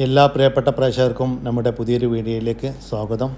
എല്ലാ പ്രിയപ്പെട്ട പ്രേക്ഷകർക്കും നമ്മുടെ പുതിയൊരു വീഡിയോയിലേക്ക് സ്വാഗതം.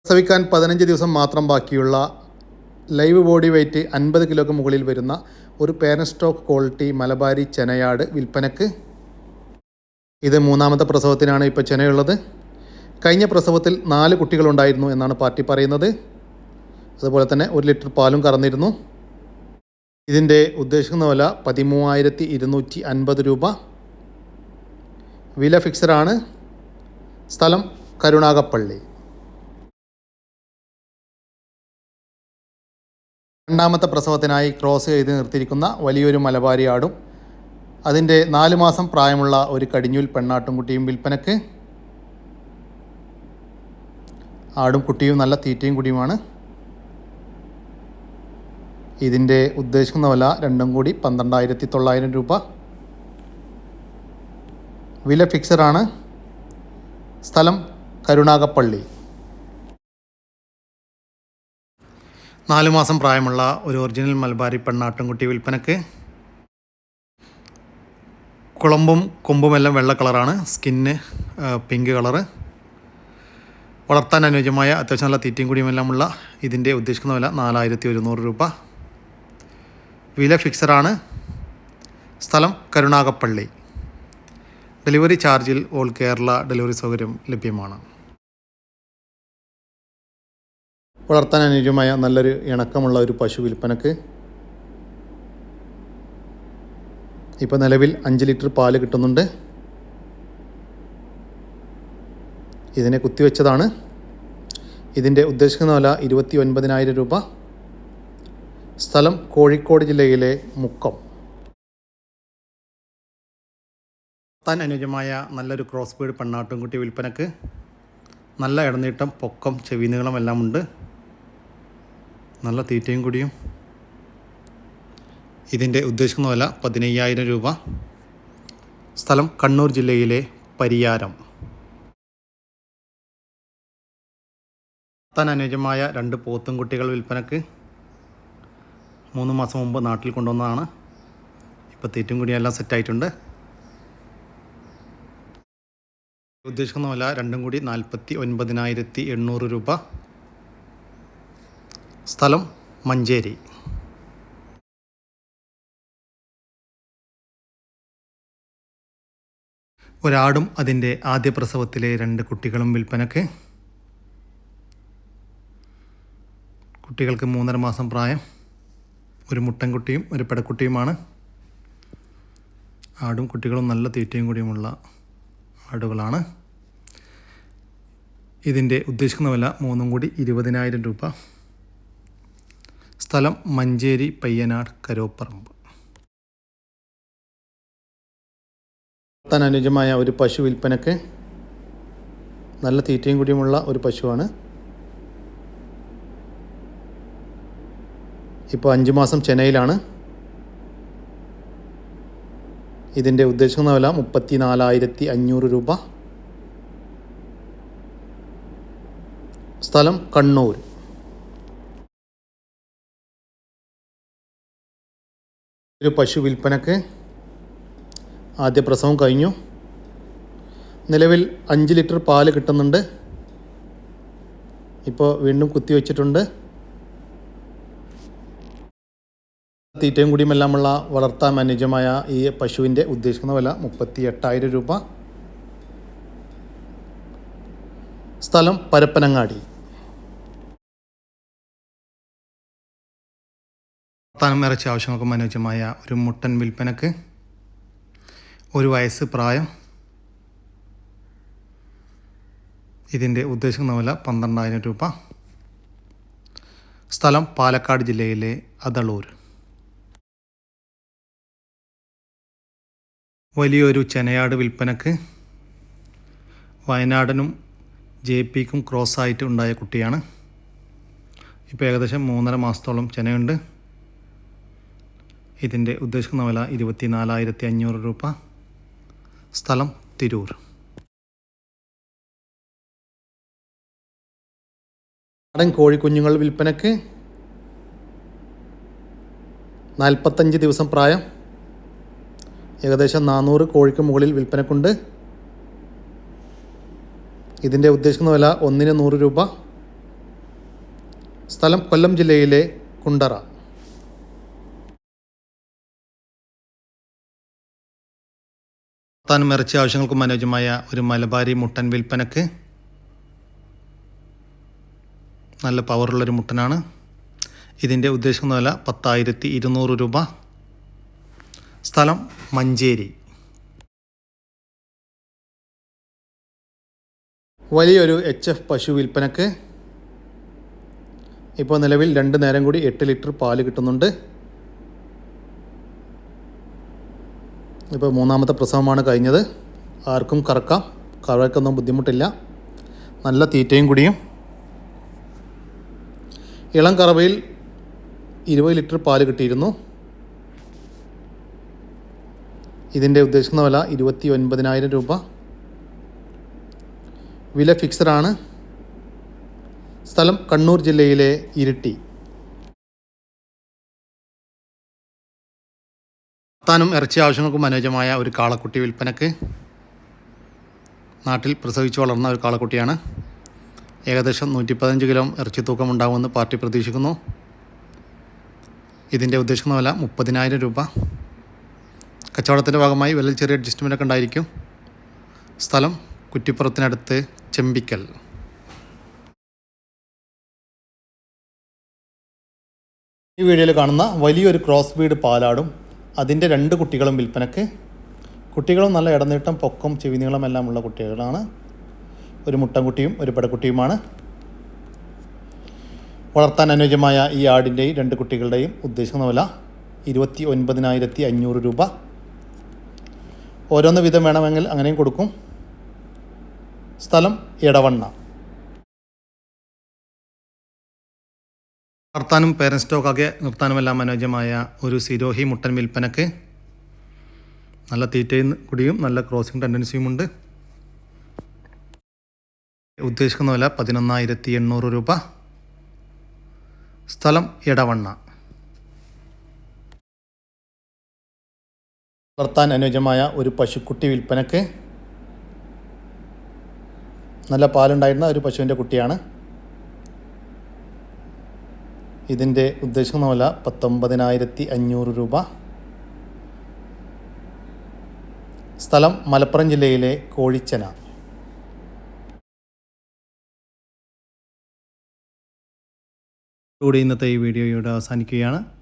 പ്രസവിക്കാൻ പതിനഞ്ച് ദിവസം മാത്രം ബാക്കിയുള്ള ലൈവ് ബോഡി വെയ്റ്റ് അൻപത് കിലോക്ക് മുകളിൽ വരുന്ന ഒരു പേരൻ സ്റ്റോക്ക് ക്വാളിറ്റി മലബാരി ചെനയാട് വിൽപ്പനക്ക്. ഇത് മൂന്നാമത്തെ പ്രസവത്തിനാണ് ഇപ്പോൾ ചെനയുള്ളത്. കഴിഞ്ഞ പ്രസവത്തിൽ നാല് കുട്ടികളുണ്ടായിരുന്നു എന്നാണ് പാർട്ടി പറയുന്നത്. അതുപോലെ തന്നെ ഒരു ലിറ്റർ പാലും കറന്നിരുന്നു. ഇതിന്റെ ഉദ്ദേശിക്കുന്ന വില പതിമൂവായിരത്തി ഇരുന്നൂറ്റി അൻപത് രൂപ. വില ഫിക്സഡാണ്. സ്ഥലം കരുണാകപ്പള്ളി രണ്ടാമത്തെ പ്രസവത്തിനായി ക്രോസ് ചെയ്ത് നിർത്തിയിരിക്കുന്ന വലിയൊരു മലബാരി ആടും അതിന്റെ നാല് മാസം പ്രായമുള്ള ഒരു കടിഞ്ഞൂൽ പെണ്ണാട്ടും കുട്ടിയും വിൽപ്പനക്ക് ആടും കുട്ടിയും നല്ല തീറ്റയും കുടിയുമാണ്. ഇതിന്റെ ഉദ്ദേശിക്കുന്ന വില രണ്ടും കൂടി പന്ത്രണ്ടായിരത്തി തൊള്ളായിരം രൂപ. വില ഫിക്സഡാണ് സ്ഥലം കരുണാകപ്പള്ളി നാലു മാസം പ്രായമുള്ള ഒരു ഒറിജിനൽ മലബാരി പെണ്ണാട്ടുംകുട്ടി വിൽപ്പനക്ക്. കുളമ്പും കൊമ്പുമെല്ലാം വെള്ള കളറാണ് സ്കിന്ന് പിങ്ക് കളറ് വളർത്താൻ അനുയോജ്യമായ അത്യാവശ്യം നല്ല തീറ്റയും കൂടിയുമെല്ലാമുള്ള ഇതിന്റെ ഉദ്ദേശിക്കുന്ന വില നാലായിരത്തി ഒരുന്നൂറ് രൂപ. വില ഫിക്സഡാണ് സ്ഥലം കരുണാകപ്പള്ളി ഡെലിവറി ചാർജിൽ ഓൾ കേരള ഡെലിവറി സൗകര്യം ലഭ്യമാണ്. വളർത്താൻ അനുയോജ്യമായ നല്ലൊരു ഇണക്കമുള്ള ഒരു പശു വിൽപ്പനക്ക് ഇപ്പോൾ നിലവിൽ അഞ്ച് ലിറ്റർ പാൽ കിട്ടുന്നുണ്ട്. ഇതിനെ കുത്തിവെച്ചതാണ്. ഇതിന്റെ ഉദ്ദേശിക്കുന്ന വില ഇരുപത്തി ഒൻപതിനായിരം രൂപ. സ്ഥലം കോഴിക്കോട് ജില്ലയിലെ മുക്കം. താൻ അനുയോജ്യമായ നല്ലൊരു ക്രോസ് ബീഡ് പെണ്ണാട്ടുംകുട്ടി വിൽപ്പനക്ക് നല്ല ഇടനീട്ടം പൊക്കം ചെവി നീളം എല്ലാം ഉണ്ട്. നല്ല തീറ്റയും കൂടിയും. ഇതിന്റെ ഉദ്ദേശിക്കുന്ന വില പതിനയ്യായിരം രൂപ. സ്ഥലം കണ്ണൂർ ജില്ലയിലെ പരിയാരം. താൻ അനുയോജ്യമായ രണ്ട് പോത്തും കുട്ടികൾ വിൽപ്പനക്ക് മൂന്ന് മാസം മുമ്പ് നാട്ടിൽ കൊണ്ടുവന്നതാണ്. ഇപ്പോൾ തീറ്റും കൂടിയെല്ലാം സെറ്റായിട്ടുണ്ട് ഉദ്ദേശിക്കുന്ന വില രണ്ടും കൂടി നാൽപ്പത്തി ഒൻപതിനായിരത്തി എണ്ണൂറ് രൂപ. സ്ഥലം മഞ്ചേരി. ഒരാടും അതിന്റെ ആദ്യ പ്രസവത്തിലെ രണ്ട് കുട്ടികളും വിൽപ്പനക്ക് കുട്ടികൾക്ക് മൂന്നര മാസം പ്രായം. ഒരു മുട്ടൻകുട്ടിയും ഒരു പെടക്കുട്ടിയുമാണ്. ആടും കുട്ടികളും നല്ല തീറ്റയും കൂടിയുമുള്ള ആടുകളാണ് ഇതിന്റെ ഉദ്ദേശിക്കുന്ന വില മൂന്നും കൂടി ഇരുപതിനായിരം രൂപ. സ്ഥലം മഞ്ചേരി പയ്യനാട് കരോപ്പറമ്പ്. താൻ അനുയോജ്യമായ ഒരു പശു വിൽപ്പനക്ക് നല്ല തീറ്റയും കൂടിയുമുള്ള ഒരു പശുവാണ്. ഇപ്പോൾ അഞ്ച് മാസം ചെന്നൈയിലാണ്. ഇതിന്റെ ഉദ്ദേശിക്കുന്ന വില മുപ്പത്തി നാലായിരത്തി അഞ്ഞൂറ് രൂപ. സ്ഥലം കണ്ണൂർ. ഒരു പശു വിൽപ്പനക്ക് ആദ്യ പ്രസവം കഴിഞ്ഞു. നിലവിൽ അഞ്ച് ലിറ്റർ പാൽ കിട്ടുന്നുണ്ട്. ഇപ്പോൾ വീണ്ടും കുത്തിവെച്ചിട്ടുണ്ട്. തീറ്റയും കൂടിയുമെല്ലാമുള്ള വളർത്താൻ അനുജമായ ഈ പശുവിന്റെ ഉദ്ദേശിക്കുന്ന വില മുപ്പത്തി എട്ടായിരം രൂപ. സ്ഥലം പരപ്പനങ്ങാടി. വളർത്താനും ഇറച്ചി ആവശ്യങ്ങൾക്കും അനുയോജ്യമായ ഒരു മുട്ടൻ വിൽപ്പനക്ക് ഒരു വയസ്സ് പ്രായം. ഇതിന്റെ ഉദ്ദേശിക്കുന്ന വില പന്ത്രണ്ടായിരം രൂപ. സ്ഥലം പാലക്കാട് ജില്ലയിലെ അതളൂർ. വലിയൊരു ചെനയാട് വിൽപ്പനക്ക് വയനാടനും ജെ പിക്കും ക്രോസായിട്ട് ഉണ്ടായ കുട്ടിയാണ്. ഇപ്പോൾ ഏകദേശം മൂന്നര മാസത്തോളം ചെനയുണ്ട്. ഇതിന്റെ ഉദ്ദേശിക്കുന്ന വില ഇരുപത്തി നാലായിരത്തി അഞ്ഞൂറ് രൂപ. സ്ഥലം തിരൂർ. നാടൻ കോഴിക്കുഞ്ഞുങ്ങൾ വിൽപ്പനക്ക് നാൽപ്പത്തഞ്ച് ദിവസം പ്രായം. ഏകദേശം നാനൂറ് കോഴിക്ക് മുകളിൽ വിൽപ്പനക്കുണ്ട്. ഇതിന്റെ ഉദ്ദേശിക്കുന്ന വില ഒന്നിന് നൂറ് രൂപ. സ്ഥലം കൊല്ലം ജില്ലയിലെ കുണ്ടറ. താനും ഇറച്ചി ആവശ്യങ്ങൾക്കും അനുയോജ്യമായ ഒരു മലബാരി മുട്ടൻ വിൽപ്പനക്ക് നല്ല പവറുള്ളൊരു മുട്ടനാണ്. ഇതിന്റെ ഉദ്ദേശിക്കുന്ന വില പത്തായിരത്തി ഇരുന്നൂറ് രൂപ. സ്ഥലം മഞ്ചേരി. വലിയൊരു എച്ച് എഫ് പശു വിൽപ്പനക്ക് ഇപ്പോൾ നിലവിൽ രണ്ട് നേരം കൂടി എട്ട് ലിറ്റർ പാൽ കിട്ടുന്നുണ്ട്. ഇപ്പോൾ മൂന്നാമത്തെ പ്രസവമാണ് കഴിഞ്ഞത്. ആർക്കും കറക്കാം കറക്കൊന്നും ബുദ്ധിമുട്ടില്ല. നല്ല തീറ്റയും കുടിയും. ഇളം കറവയിൽ ഇരുപത് ലിറ്റർ പാൽ കിട്ടിയിരുന്നു. ഇതിന്റെ ഉദ്ദേശിക്കുന്ന വില ഇരുപത്തി ഒൻപതിനായിരം രൂപ. വില ഫിക്സഡാണ് സ്ഥലം കണ്ണൂർ ജില്ലയിലെ ഇരിട്ടി. താനും ഇറച്ചി ആവശ്യങ്ങൾക്കും അനുയോജ്യമായ ഒരു കാളക്കുട്ടി വിൽപ്പനക്ക്. നാട്ടിൽ പ്രസവിച്ചു വളർന്ന ഒരു കാളക്കുട്ടിയാണ്. ഏകദേശം നൂറ്റി പതിനഞ്ച് കിലോ ഇറച്ചി തൂക്കം ഉണ്ടാകുമെന്ന് പാർട്ടി പ്രതീക്ഷിക്കുന്നു. ഇതിന്റെ ഉദ്ദേശിക്കുന്ന വില മുപ്പതിനായിരം രൂപ. കച്ചവടത്തിന്റെ ഭാഗമായി വില ചെറിയ അഡ്ജസ്റ്റ്മെന്റ് ഉണ്ടായിരിക്കും. സ്ഥലം കുറ്റിപ്പുറത്തിനടുത്ത് ചെമ്പിക്കൽ. ഈ വീഡിയോയിൽ കാണുന്ന വലിയൊരു ക്രോസ് ബീഡ് പാലാടും അതിന്റെ രണ്ട് കുട്ടികളും വിൽപ്പനക്ക് കുട്ടികളും നല്ല ഇടനീട്ടം പൊക്കം ചെവിനീളം എല്ലാം ഉള്ള കുട്ടികളാണ്. ഒരു മുട്ടൻകുട്ടിയും ഒരു പെടക്കുട്ടിയുമാണ്. വളർത്താൻ അനുയോജ്യമായ ഈ ആടിന്റെയും രണ്ട് കുട്ടികളുടെയും ഉദ്ദേശിക്കുന്ന വില ഇരുപത്തി ഒൻപതിനായിരത്തി അഞ്ഞൂറ് രൂപ. ഓരോന്ന് വിധം വേണമെങ്കിൽ അങ്ങനെയും കൊടുക്കും. സ്ഥലം ഇടവണ്ണ വളർത്താനും പേരന്റ് സ്റ്റോക്കൊക്കെ നിർത്താനുമെല്ലാം അനുയോജ്യമായ ഒരു സിരോഹി മുട്ടൻ വിൽപ്പനക്ക് നല്ല തീറ്റയും കുടിയും നല്ല ക്രോസിംഗ് ടെൻഡൻസിയും ഉണ്ട്. ഉദ്ദേശിക്കുന്ന വില പതിനൊന്നായിരത്തി എണ്ണൂറ് രൂപ. സ്ഥലം ഇടവണ്ണ വളർത്താൻ അനുയോജ്യമായ ഒരു പശുക്കുട്ടി വിൽപ്പനക്ക് നല്ല പാലുണ്ടായിരുന്ന ഒരു പശുവിന്റെ കുട്ടിയാണ്. ഇതിന്റെ ഉദ്ദേശിക്കുന്ന വില പത്തൊമ്പതിനായിരത്തി അഞ്ഞൂറ് രൂപ. സ്ഥലം മലപ്പുറം ജില്ലയിലെ കോഴിച്ചന. കൂടി ഇന്നത്തെ ഈ വീഡിയോ ഇവിടെ അവസാനിക്കുകയാണ്.